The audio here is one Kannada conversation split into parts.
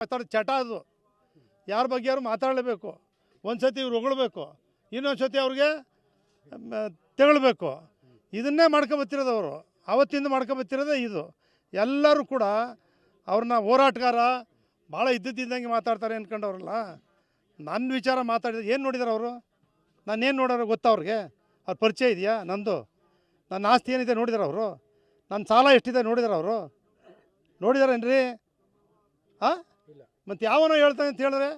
ಮಾತಾಡೋ ಚಟ ಅದು. ಯಾರ ಬಗ್ಗೆ ಯಾರು ಮಾತಾಡಲೇಬೇಕು? ಒಂದು ಸತಿ ಇವ್ರು ಹೊಗಳ್ಬೇಕು ಇನ್ನೊಂದು ಸತಿ ಅವ್ರಿಗೆ ತೆಗಳಬೇಕು. ಇದನ್ನೇ ಮಾಡ್ಕೊಬತ್ತಿರೋದು ಅವರು. ಅವತ್ತಿಂದ ಮಾಡ್ಕೊಬತ್ತಿರೋದೇ ಇದು. ಎಲ್ಲರೂ ಕೂಡ ಅವ್ರನ್ನ ಹೋರಾಟಗಾರ, ಭಾಳ ಇದ್ದಿದ್ದಂಗೆ ಮಾತಾಡ್ತಾರೆ ಅಂದ್ಕೊಂಡವ್ರಲ್ಲ ನನ್ನ ವಿಚಾರ ಮಾತಾಡಿದ್ರೆ ಏನು ನೋಡಿದಾರೆ ಅವರು? ನಾನೇನು ನೋಡೋರು ಗೊತ್ತಾ ಅವ್ರಿಗೆ? ಅವ್ರ ಪರಿಚಯ ಇದೆಯಾ ನಂದು? ನನ್ನ ಆಸ್ತಿ ಏನಿದೆ ನೋಡಿದಾರೆ ಅವರು? ನನ್ನ ಸಾಲ ಎಷ್ಟಿದೆ ನೋಡಿದಾರೆ ಅವರು? ನೋಡಿದಾರೇನ್ರಿ? ಹಾಂ ಮತ್ತು ಯಾವನೋ ಹೇಳ್ತಾನೆ ಅಂತ ಹೇಳಿದ್ರೆ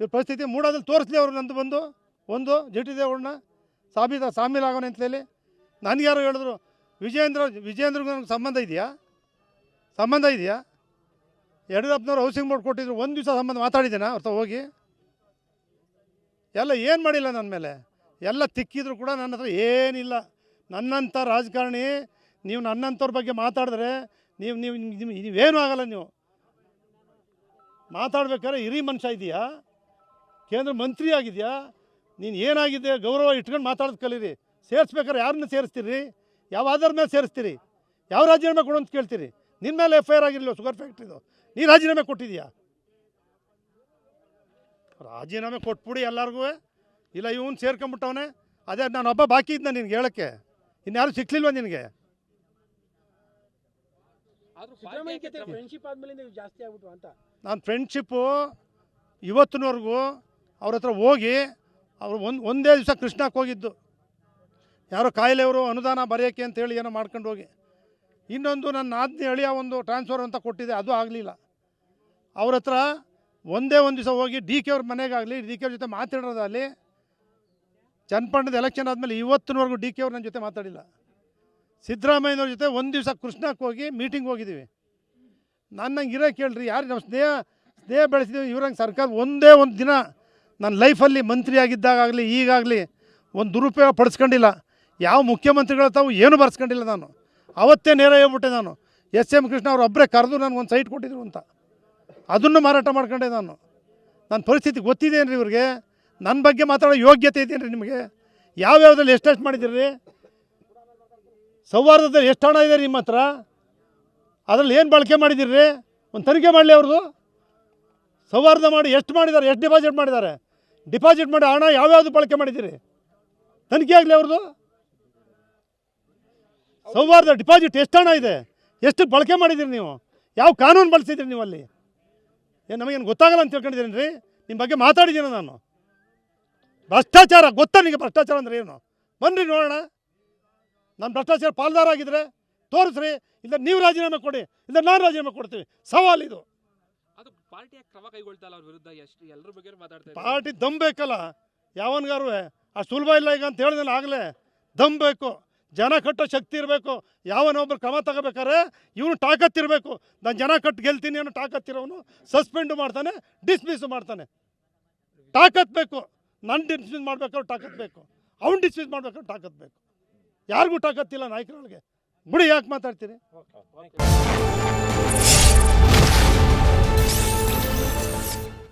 ಇವ್ರ ಪರಿಸ್ಥಿತಿ ಮೂಡೋದಲ್ಲಿ ತೋರಿಸ್ಲಿ ಅವರು ನಂದು ಬಂದು, ಒಂದು, ಜಿ ಟಿ ದೇವ್ರನ್ನ ಸಾಬೀದ ಸಾಮೀಲಾಗೋಣ ಅಂತ ಹೇಳಿ. ನನಗೆ ಯಾರು ಹೇಳಿದ್ರು, ವಿಜಯೇಂದ್ರ, ವಿಜಯೇಂದ್ರಗೂ ನನಗೆ ಸಂಬಂಧ ಇದೆಯಾ? ಸಂಬಂಧ ಇದೆಯಾ? ಯಡಿಯೂರಪ್ಪನವ್ರು ಹೌಸಿಂಗ್ ಬೋರ್ಡ್ ಕೊಟ್ಟಿದ್ರು, ಒಂದು ದಿವಸ ಸಂಬಂಧ ಮಾತಾಡಿದ್ದೇನೆ? ಅವ್ರ ಹೋಗಿ. ಎಲ್ಲ ಏನು ಮಾಡಿಲ್ಲ ನನ್ನ ಮೇಲೆ? ಎಲ್ಲ ತಿಕ್ಕಿದ್ರು ಕೂಡ ನನ್ನ ಹತ್ರ ಏನಿಲ್ಲ. ನನ್ನಂಥ ರಾಜಕಾರಣಿ, ನೀವು ನನ್ನಂಥವ್ರ ಬಗ್ಗೆ ಮಾತಾಡಿದ್ರೆ, ನೀವು ನೀವು ನಿಮ್ಮ ನೀವೇನೂ ಆಗಲ್ಲ ನೀವು. ಮಾತಾಡ್ಬೇಕಾದ್ರೆ ಹಿರಿ ಮನುಷ್ಯ ಇದೆಯಾ? ಕೇಂದ್ರ ಮಂತ್ರಿ ಆಗಿದೆಯಾ? ನೀನು ಏನಾಗಿದೆ? ಗೌರವ ಇಟ್ಕೊಂಡು ಮಾತಾಡೋದು ಕಲೀರಿ. ಸೇರಿಸ್ಬೇಕಾದ್ರೆ ಯಾರನ್ನ ಸೇರಿಸ್ತೀರಿ? ಯಾವ ಆಧಾರ ಮೇಲೆ ಸೇರಿಸ್ತೀರಿ? ಯಾವ ರಾಜೀನಾಮೆ ಕೊಡು ಅಂತ ಕೇಳ್ತೀರಿ? ನಿನ್ನ ಮೇಲೆ ಎಫ್ ಐ ಆರ್ ಆಗಿರಲಿಲ್ಲ ಶುಗರ್ ಫ್ಯಾಕ್ಟ್ರಿದು. ನೀ ರಾಜೀನಾಮೆ ಕೊಟ್ಟಿದ್ಯಾ? ರಾಜೀನಾಮೆ ಕೊಟ್ಬಿಡಿ ಎಲ್ಲರಿಗೂ. ಇಲ್ಲ, ಇವನು ಸೇರ್ಕೊಂಬಿಟ್ಟವನೆ ಅದೇ ನಾನು ಒಬ್ಬ ಬಾಕಿ ಇದ್ದ ನಿನ್ಗೆ ಹೇಳೋಕ್ಕೆ. ಇನ್ಯಾರು ಸಿಕ್ಲಿಲ್ವ ನಿನಗೆ ಆದ್ರೂ ಸಿದ್ದರಾಮಯ್ಯ ಪಾರ್ಟಿ ಜೊತೆ ಯಾಕೆ ಫ್ರೆಂಡ್ಶಿಪ್ ಆದ್ಮೇಲೆ ನೀವು ಜಾಸ್ತಿ ಆಗ್ಬಿಟ್ಟು ಅಂತ. ನಾನು ಫ್ರೆಂಡ್ಶಿಪ್ಪು ಇವತ್ತಿನವರೆಗೂ ಅವ್ರ ಹತ್ರ ಹೋಗಿ ಅವರು ಒಂದು ಒಂದೇ ದಿವಸ ಕೃಷ್ಣಕ್ಕೆ ಹೋಗಿದ್ದು. ಯಾರೋ ಕಾಯಿಲೆಯವರು ಅನುದಾನ ಬರೆಯೋಕ್ಕೆ ಅಂತೇಳಿ ಏನೋ ಮಾಡ್ಕೊಂಡು ಹೋಗಿ. ಇನ್ನೊಂದು ನನ್ನ ಆಜ್ಞೆ ಅಳಿಯ ಒಂದು ಟ್ರಾನ್ಸ್ಫರ್ ಅಂತ ಕೊಟ್ಟಿದೆ ಅದು ಆಗಲಿಲ್ಲ. ಅವ್ರ ಹತ್ರ ಒಂದೇ ಒಂದು ದಿವಸ ಹೋಗಿ ಡಿ ಕೆ ಅವ್ರ ಮನೆಗಾಗಲಿ ಡಿ ಕೆ ಅವ್ರ ಜೊತೆ ಮಾತಾಡೋದಾಗಲಿ ಚನ್ನಪಣ್ಣದ ಎಲೆಕ್ಷನ್ ಆದಮೇಲೆ ಇವತ್ತಿನವರೆಗೂ ಡಿ ಕೆ ಅವ್ರು ನನ್ನ ಜೊತೆ ಮಾತಾಡಿಲ್ಲ. ಸಿದ್ದರಾಮಯ್ಯನವ್ರ ಜೊತೆ ಒಂದು ದಿವಸ ಕೃಷ್ಣಕ್ಕೆ ಹೋಗಿ ಮೀಟಿಂಗ್ ಹೋಗಿದ್ದೀವಿ. ನನ್ನಂಗೆ ಇರೋ ಕೇಳ್ರಿ ಯಾರು ನಮ್ಮ ಸ್ನೇಹ ಸ್ನೇಹ ಬೆಳೆಸಿದ್ದೀವಿ, ಇವ್ರಂಗೆ ಸರ್ಕಾರ ಒಂದೇ ಒಂದು ದಿನ ನನ್ನ ಲೈಫಲ್ಲಿ ಮಂತ್ರಿ ಆಗಿದ್ದಾಗಲಿ ಈಗಾಗಲಿ ಒಂದು ದುರುಪಯೋಗ ಪಡಿಸ್ಕೊಂಡಿಲ್ಲ. ಯಾವ ಮುಖ್ಯಮಂತ್ರಿಗಳ ತಾವು ಏನು ಬರ್ಸ್ಕೊಂಡಿಲ್ಲ ನಾನು. ಅವತ್ತೇ ನೇರ ಹೇಳ್ಬಿಟ್ಟೆ ನಾನು. ಎಸ್ ಎಂ ಕೃಷ್ಣ ಅವ್ರು ಒಬ್ಬರೇ ಕರೆದು ಒಂದು ಸೈಟ್ ಕೊಟ್ಟಿದ್ರು ಅಂತ. ಅದನ್ನು ಮಾರಾಟ ಮಾಡ್ಕೊಂಡೆ ನಾನು. ನನ್ನ ಪರಿಸ್ಥಿತಿ ಗೊತ್ತಿದೇನ್ರಿ ಇವ್ರಿಗೆ? ನನ್ನ ಬಗ್ಗೆ ಮಾತಾಡೋ ಯೋಗ್ಯತೆ ಇದೆಯೇನ್ರಿ ನಿಮಗೆ? ಯಾವ್ಯಾವ್ದ್ರಲ್ಲಿ ಎಷ್ಟೆಷ್ಟು ಮಾಡಿದ್ದೀರಿ? ಸೌಹಾರ್ದದಲ್ಲಿ ಎಷ್ಟು ಹಣ ಇದೆ ನಿಮ್ಮ ಹತ್ರ? ಅದರಲ್ಲಿ ಏನು ಬಳಕೆ ಮಾಡಿದ್ದೀರಿ? ಒಂದು ತನಿಖೆ ಮಾಡಲಿ ಅವ್ರದ್ದು ಸೌಹಾರ್ದ ಮಾಡಿ ಎಷ್ಟು ಮಾಡಿದ್ದಾರೆ, ಎಷ್ಟು ಡಿಪಾಸಿಟ್ ಮಾಡಿದ್ದಾರೆ? ಡಿಪಾಸಿಟ್ ಮಾಡಿ ಹಣ ಯಾವ್ಯಾವುದು ಬಳಕೆ ಮಾಡಿದ್ದೀರಿ? ತನಿಖೆ ಆಗಲಿ ಅವ್ರದ್ದು ಸೌಹಾರ್ದ ಡಿಪಾಸಿಟ್ ಎಷ್ಟು ಹಣ ಇದೆ? ಎಷ್ಟು ಬಳಕೆ ಮಾಡಿದ್ದೀರಿ ನೀವು? ಯಾವ ಕಾನೂನು ಬಳಸಿದ್ದೀರಿ ನೀವು ಅಲ್ಲಿ? ಏನು ನಮಗೇನು ಗೊತ್ತಾಗಲ್ಲ ಅಂತ ತಿಳ್ಕೊಂಡಿದ್ದೀನಿ ರೀ ನಿಮ್ಮ ಬಗ್ಗೆ ಮಾತಾಡಿದ್ದೀನಿ ನಾನು. ಭ್ರಷ್ಟಾಚಾರ ಗೊತ್ತಾ ನಿಮಗೆ ಭ್ರಷ್ಟಾಚಾರ ಅಂದ್ರೆ ಏನು? ಬನ್ನಿರಿ ನೋಡೋಣ. ನಾನು ಭ್ರಷ್ಟಾಚಾರ ಪಾಲ್ದಾರ ಆಗಿದ್ರೆ ತೋರಿಸ್ರಿ ಇಲ್ಲ ನೀವು ರಾಜೀನಾಮೆ ಕೊಡಿ ಇಲ್ಲ ನಾನು ರಾಜೀನಾಮೆ ಕೊಡ್ತೀವಿ ಸವಾಲು ಇದು. ಅದು ಪಾರ್ಟಿ ಕ್ರಮ ಕೈಗೊಳ್ತಾ ಇಲ್ಲ ಅವ್ರ ವಿರುದ್ಧ? ಎಷ್ಟು ಎಲ್ಲರ ಬಗ್ಗೆ ಮಾತಾಡ್ತಾ ಪಾರ್ಟಿ ದಮ್ ಬೇಕಲ್ಲ. ಯಾವನ್ಗಾರು ಆ ಸುಲಭ ಇಲ್ಲ ಈಗ ಅಂತ ಹೇಳಿದ್ರೆ ಆಗಲೇ ದಮ್ ಬೇಕು. ಜನ ಕಟ್ಟೋ ಶಕ್ತಿ ಇರಬೇಕು. ಯಾವನೊಬ್ರು ಕ್ರಮ ತಗೋಬೇಕಾದ್ರೆ ಇವನು ತಾಕತ್ತಿರಬೇಕು. ನಾನು ಜನ ಕಟ್ಟು ಗೆಲ್ತೀನಿ ಅನ್ನೋ ಟಾಕತ್ತಿರೋನು ಸಸ್ಪೆಂಡು ಮಾಡ್ತಾನೆ ಡಿಸ್ಮಿಸ್ ಮಾಡ್ತಾನೆ. ತಾಕತ್ ಬೇಕು. ನನ್ನ ಡಿಸ್ಮಿಸ್ ಮಾಡ್ಬೇಕಾದ್ರೆ ತಾಕತ್ ಬೇಕು. ಅವ್ನು ಡಿಸ್ಮಿಸ್ ಮಾಡ್ಬೇಕಾದ್ರೆ ತಾಕತ್ ಬೇಕು. ಯಾರಿಗೂ ಟಾಕತ್ತಿಲ್ಲ ನಾಯಕರೊಳಗೆ. ಬಿಡಿ ಯಾಕೆ ಮಾತಾಡ್ತೀರಿ?